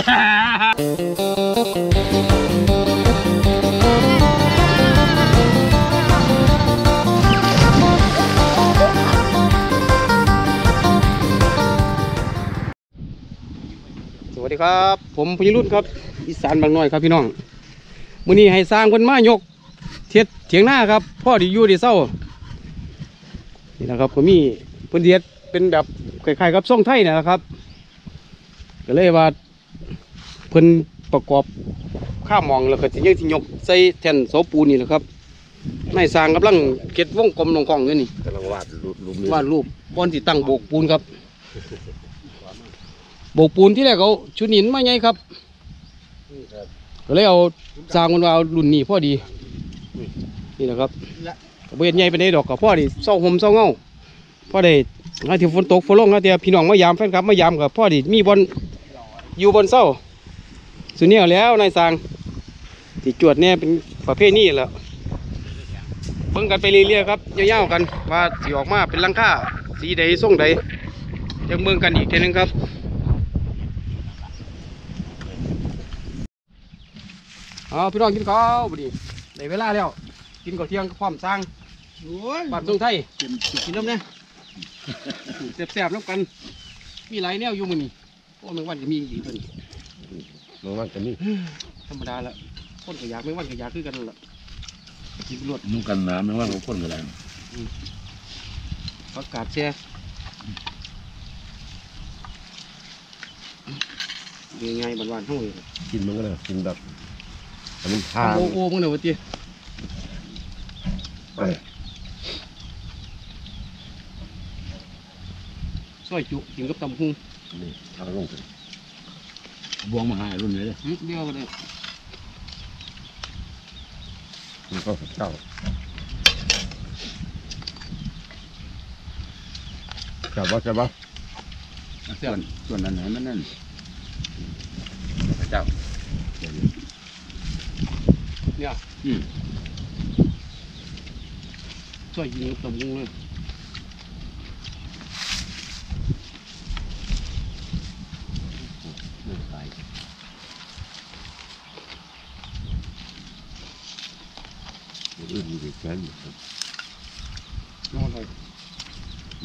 สวัสดีครับ ผมพญรุ่นครับอีสานบางน้อยครับพี่น้องมื้อนี้ให้สร้างคนมายก เทียดเถียงหน้าครับพ่อดีอยู่ดีเศร้านี่นะครับก็มีเพิ่นเทียดเป็นแบบคล้ายๆกับส่งไทยนะครับ ก็เลยว่า เพิ่นประกอบข้ามองแล้วก็จะยังที่ยกใส่แท่นเสาปูนนี่แหละครับนายสร้างกำลังเก็ดวงกลมลงกองอยู่นี่กำลังวาดรูปรูปนี้วาดรูปบอนที่ตั้งโบกปูนครับโบกปูนที่แรกเขาชุดหินมาไงครับก็เลยเอาสร้างมันว่าเอารุ่นนี้พอดี นี่นะครับก็บ่เห็นใหญ่ไปในใดดอกกับพ่อดีเศร้าห่มเศร้าเงาพ่อได้ให้ที่ฝนตกฝนลงนะเตียพี่น้องมายามแฟนคลับมายามกับพ่อดีมีบอลอยู่บนเศร้า สุดนี้เอาแล้วนายสร้างที่จวดเนี่ยเป็นประเภทนี้แหละเบิ่งกันไปเรื่อยๆครับยาวๆกันว่าสีออกมาเป็นหลังคาสีใดทรงใดยังเบิ่งกันอีกทีหนึงครับเอาพี่น้องกินข้าวบดีได้เวลาแล้ว กินข้าวเที่ยงพร้อมสร้างโอ้ยบ้านทรงไทยกินกินน้ำเนี่ยแซ่บๆน้ำกัน มีหลายแนวอยู่มือนี่โอ้แมงวันก็มีอีกตัวนี้ มันว่าจะนี่ธรรมดาละคนก็อยากแมงวันก็อยากคือกันนั่นละกินรวดนุ่งกันน้ำไม่ว่าเขาพ่นกันแล้วผักกาดแช่ง่ายๆบ้านๆห้องเลยกินมันก็เลยกินแบบอันนี้ทาโอ้โอ้มึงเนี่ยวะจีซอยจุกินกับตำหุ้งนี่ทางลงไป บวงมาหารุ่นนี้เลยหึเดียวกันเลยมันก็เจ้าจับว่าจับว่าส่วนส่วนนั้นไหนมันนั่นพระเจ้าเนี่ยอืมช่วยยิงกับตำหุ้งเลย เลือดไหล อื่นมีแต่แขนอยู่ครับ น้องอะไร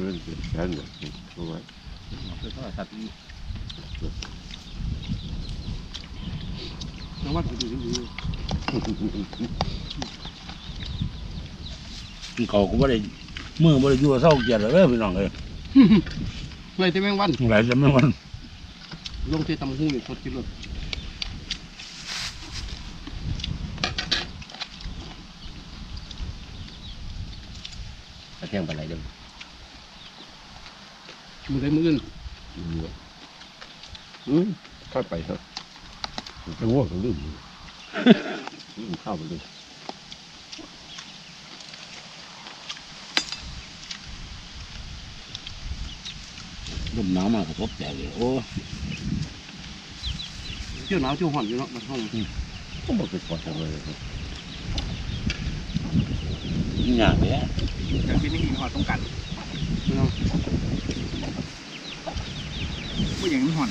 มือเป็นแขนแบบนี้เอาไว้คือเขาสัตว์นี่น้องวัดก็ดูดูเขาก็ไม่ได้มือไม่ได้ยั่วเศร้าเกลียดเลยพี่น้องเลยเพื่อที่แมงวันไหลจะไม่วันลงที่ตำหุ้งนี่สดกินรสตะแคงไปไหนเด้อ มือใดมืออื่นเยอะอืมเข้าไปครับจะง่วงก็ลืมลืมเข้าไปเลยลมหนาวมากกระทบใจเลยโอ้เที่ยวหนาวเที่ยวห่อนอยู่เนาะมันห้องก็บอกไปกอดกันเลยครับยหยาบเลยจะเป็นอย่างนี้หอดต้องกัน เนาะผู้หญิงมันหอน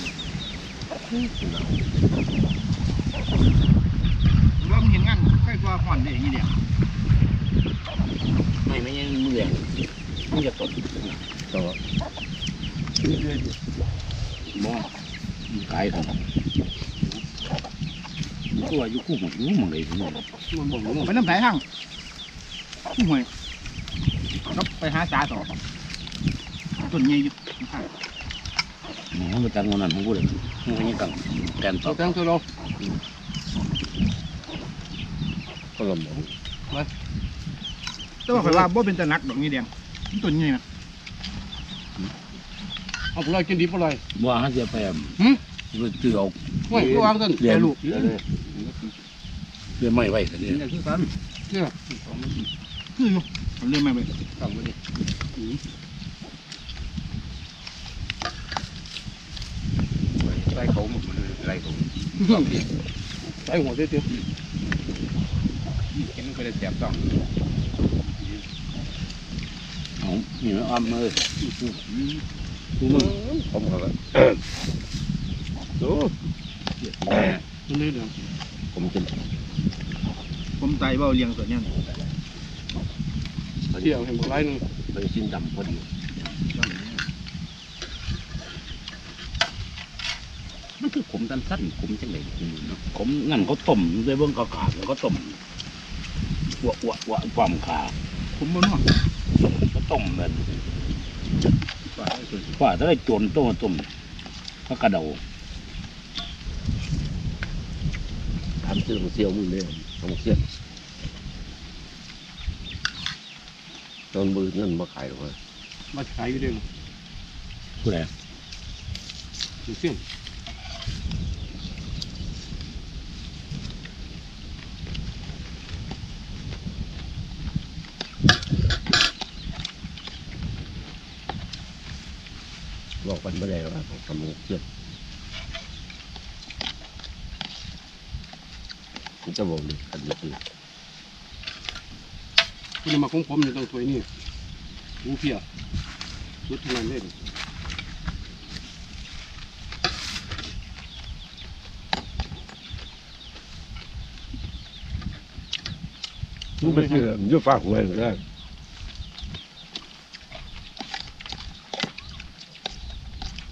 ว่ามันเห็นงานใกล้ตัวหอนได้อย่างนี้เดียวไม่ไม่ยังมือแรงมันจะตกก็บ่กายของตัวอยู่คู่หมดอยู่หมดเลยพี่น้องมันบอกว่าไปน้ำไหลทางผู้ห่วยก็ไปหาสาต่อ ต้นใหญ่อยู่ข้างมันไปตั้งวันนั้นของกูเลยมันยังตั้งแกนต่อเราแต่งตัวเราก็ลำบากแต่ว่าข่อยว่าบ่เป็นตะนักดอกนี้เดียงมันต้นใหญ่นะเอาพวกเกินดีพวกเราว่าเขาจะไปหึไปตื้อเอาห้ยก็วางต้นเรียนลูกเรียนไม่ไหวกันเนี่ยคือกันเนี่ยคืออยู่เรียนมาไปตั้งไว้ดิ ไรเขามดเลยไรเขาใส่หัวเตี้ยเห็นมันก็ได้แสบต้องเอานี่มันอ้อมเลยดูมึงผมก็เลยโอ้มันเลยเดี๋ยวผมจะผมไตเบาเลี้ยงส่วนเนี้ยเที่ยวเห็นบอกไรนึงไปชิ้นดำพอดี มันคือขมสั้นๆขมจังเลยเนาะขมงั้นเขาต้มด้วยเบื้องกากๆแล้วก็ต้มวะวะวะความขาผมบ่นัวก็ต้มแบบว่าถ้าได้โจนต้มต้มก็กระเดาทำเสื้อของเซียวมึงเลยทำเสื้อตอนมือนั่นมาขายหรอกวะมาขายอยู่เด้อผู้ใดอยู่เสี้ย บอกกันไม่ได้หรอกว่าทำเสื้อผมจะบอกเลยขันเลยคุณมาของผมนี่ต้องถ้วยนี่หูเพียชุดเท่านั้นเลยมึงไปเชื่อมึงจะฝากไว้ก็ได้ฝากไปคนเป็นหมดเลย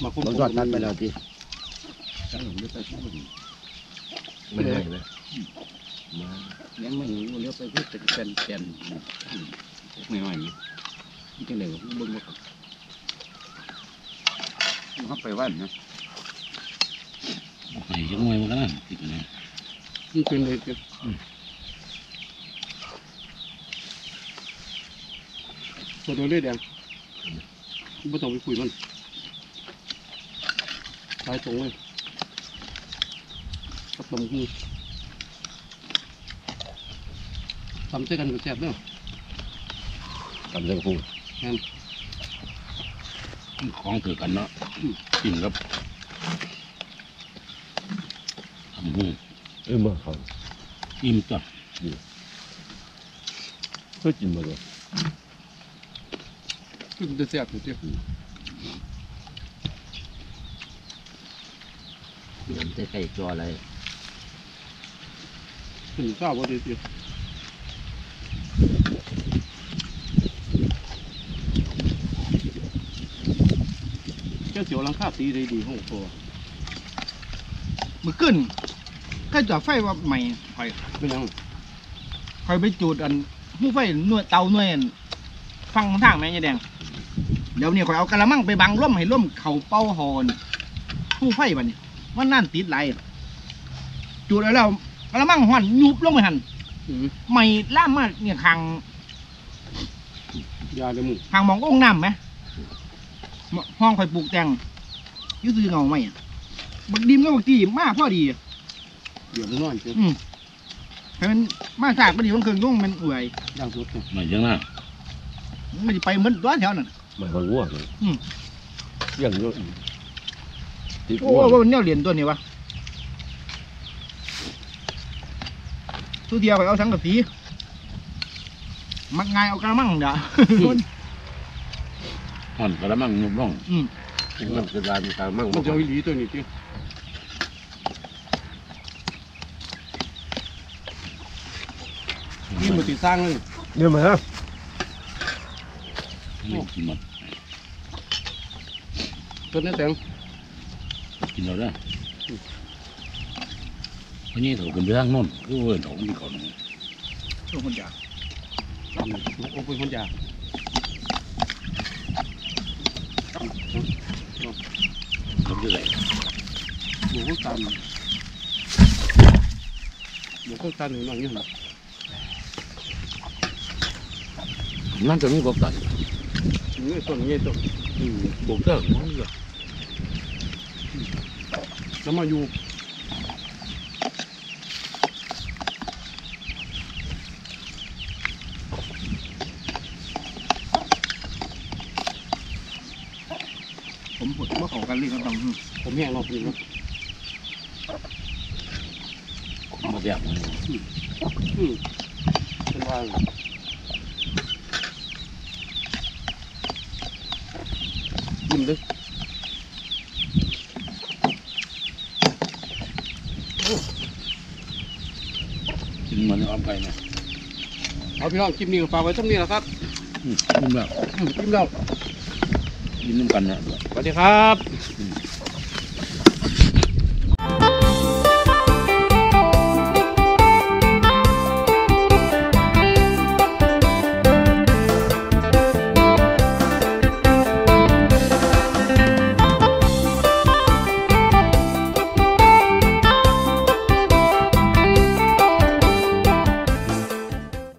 มมามามากินกันแซ่บๆตำหุ่งบ่มีผักปลายเอากินกลับเลยห้องมาคุ้มเราจอดตัดไปแล้วทีไม่ได้ไหมมายังไม่หิวเลี้ยวไปที่เป็นเป็นเป็นไม่ไหวนี่จังเลยเบิ่งว่าเขาไปวันนะไปยังไงมันก็นั่นติดนะมันเป็นเลยจ้ะตัวเดียวเลยแดงไม่ต้องไปคุยมันตายตรงเลยกับตำหูทำเส้กันก็แซ่บเด้อทำเรื่องพูดของถือกันเนาะกินกับทำหูเอ้ยมาเขาอิ่มจ้ะเพื่อกินมาเลยคือมันจะแซ่บอยู่เจ้า เดี๋ยวจะใส่จออะไรถึงทราบว่าดีเจ้าเจ้าเสียวหลังคาตีได้ดีห้องตัวมือขึ้นแค่จ่อไฟว่าใหม่คอยเป็นยังคอยไปจูดอันหูไฟหน่วยเตาหน่วยอันฟังทางแม่ยายแดง เดี๋ยวนี้คอยเอากระมังไปบังร่มให้ร่มเข่าเป้าหอนหูไฟบัดนี้ มันนั่นติดไหลจูดเอาแล้วกระมังหอนยุบลงไปหันอืมไม่ล่ามมาเนี่ยคางยาเดยวมึงคางมององค์น้ำไหมห้องคอยปลูกแตงอยืดซื้อเงาไหมอะบักดิมก็บักตีมาพอดีเดี๋ยวมึงนอนเจ้าอืมให้มันมาสากพอดีมันเครื่องยุ่งมันเอื่อยย่างสุดเนี่ยหน่อยจังนะมันจะไปเหมือนตัวแถวนั้นมาเขาง่วงเลยอืมยังเยอะ ติดโอ้ง่วงว่ามันเนี่ยเหรียญตัวนี้วะตัวเดียวไปเอาสังกะสีมักง่ายเอากระมังเด้อ ห่อนกระมังยุบลงอืม มันกระดานกลางมั่งมันจะเอาอีหลีตัวนี้เจ้านี่มันติดสร้างเลยเนี่ยมาฮะไม่กินหมดต้นนี้แต่ง กินเราได้เพราะนี่ถูกกันไปทางโน้นคือเวิร์นของที่เขาเนี่ยตัวคนจ่าทำโอ้เป็นคนยากเขาจะไหนหมูก็ตันหมูก็ตันหนึ่งหน่อยนี่หรอนั่นจะมีกบตันนี่ส่วนนี้ตัวอืมกบเจ้ามันก็ น้ำมาอยู่ผมปวดว่าเขากันเลยก็ต้องผมแห้งเนาะนี่ครับมาเสียบอืมเป็นว่ายิ้มเด้อ กินเหมื อนอ้อมไก่นะเอาพี่น้องคลิปนี้ก็ฝากไว้เท่านี้แหละครับอืมกินแบบอืมยิ้มแล้วกินน้ำกันนะสวัสดีครับอืม